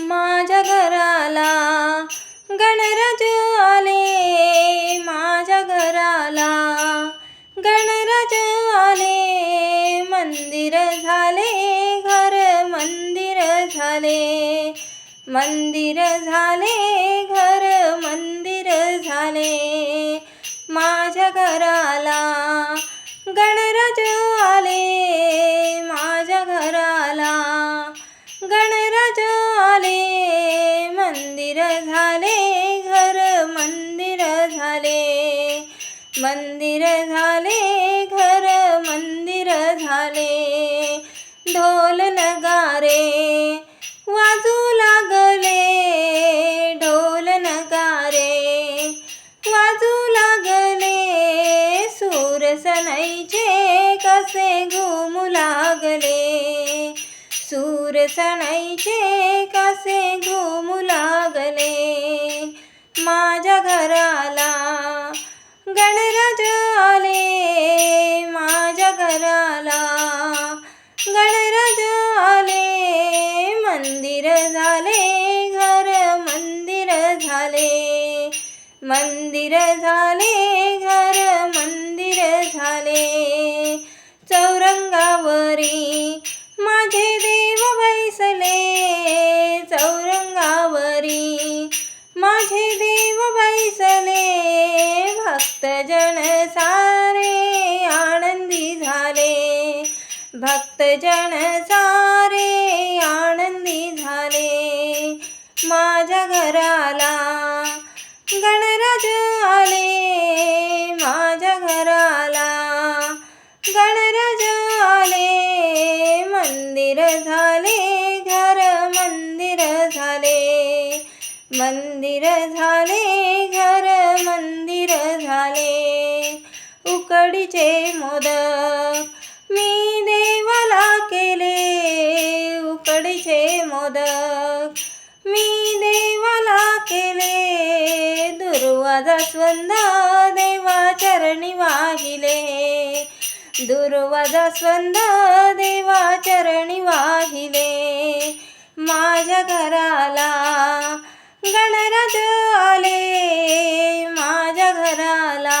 माझ्या घराला गणराज आले माझ्या घराला गणराज आले. मंदिर झाले घर मंदिर झाले. मंदिर झाले घर मंदिर झाले. माझ्या घराला गण मंदिर झाले घर मंदिर झाले. मंदिर झाले घर मंदिर झाले. ढोल नगारे वाजू लागले ढोल नगारे वाजू लागले. सूर सणाईचे कसे घुमू लागले? सूर सणाईचे कसे घुम माझ्या घराला गणराज आले. माझ्या घराला गणराज आले. मंदिर झाले घर मंदिर झाले. मंदिर झाले घर मंदिर झाले. चौरंगावरी भक्तजन सारे आनंदी झाले. भक्तजन सारे आनंदी झाले. माझ्या घराला गणराज आले. माझ्या घराला गणराज आले. मंदिर झाले घर मंदिर झाले. मंदिर झाले उकडीचे मोदक मी देवाला केले. उकडीचे मोदक मी देवाला केले. दुर्वाजा स्वंद देवा चरणी वाहिले. दुर्वाजा स्वंद देवा चरणी वाहिले. माझ्या घराला गणराज आले. माझ्या घराला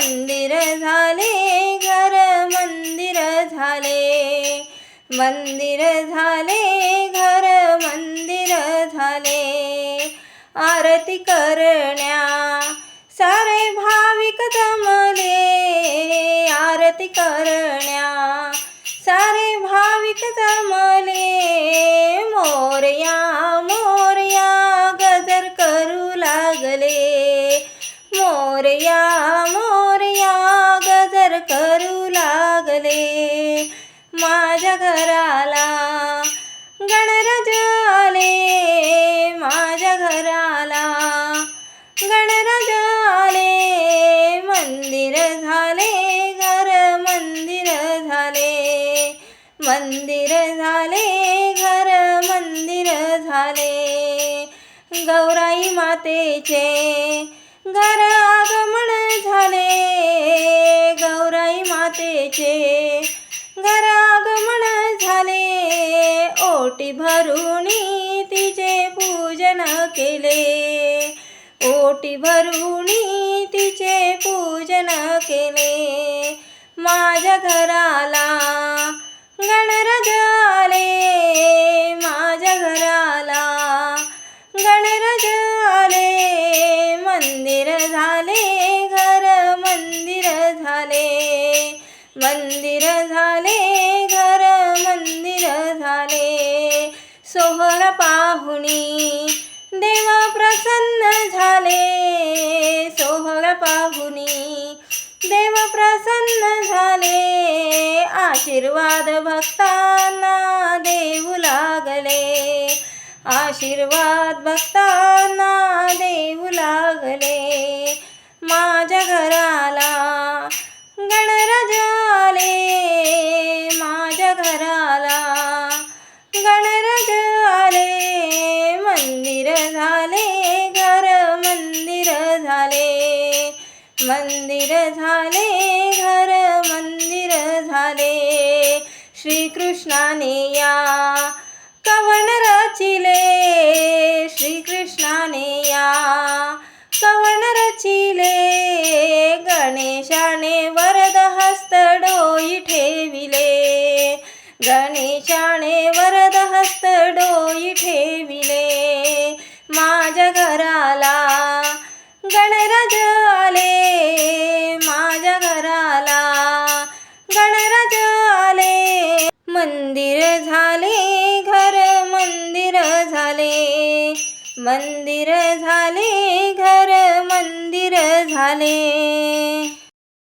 मंदिर झाले घर मंदिर झाले. मंदिर झाले घर मंदिर झाले. आरती करण्या सारे भाविक जमले. आरती करण्या सारे भाविक जमले. झाले घर मंदिर झाले. गौराई मातेचे घर आगमन झाले. गौराई मातेचे घर आगमन झाले. ओटी भरून तिचे पूजन केले. ओटी भरुणी मंदिर झाले घर मंदिर झाले. मंदिर झाले घर मंदिर झाले. सोहळ पाहुणी देव प्रसन्न झाले. सोहळ पाहुणी देव प्रसन्न झाले. आशीर्वाद भक्तांना आशीर्वाद भक्तांना देऊ लागले. माझ्या घराला गणराज आले. माझ्या घराला गणराज आले. मंदिर झाले घर मंदिर झाले. मंदिर झाले घर मंदिर झाले. श्रीकृष्णाने या रचिले श्रीकृष्णाने या. कवन रचिले गणेशाने वरद हस्त डोई ठेविले. गणेशाने वरद हस्त डोई ठेविले. माझ्या घराला गणराज आले. माझ्या घराला गणराज आले. मंदिर झाले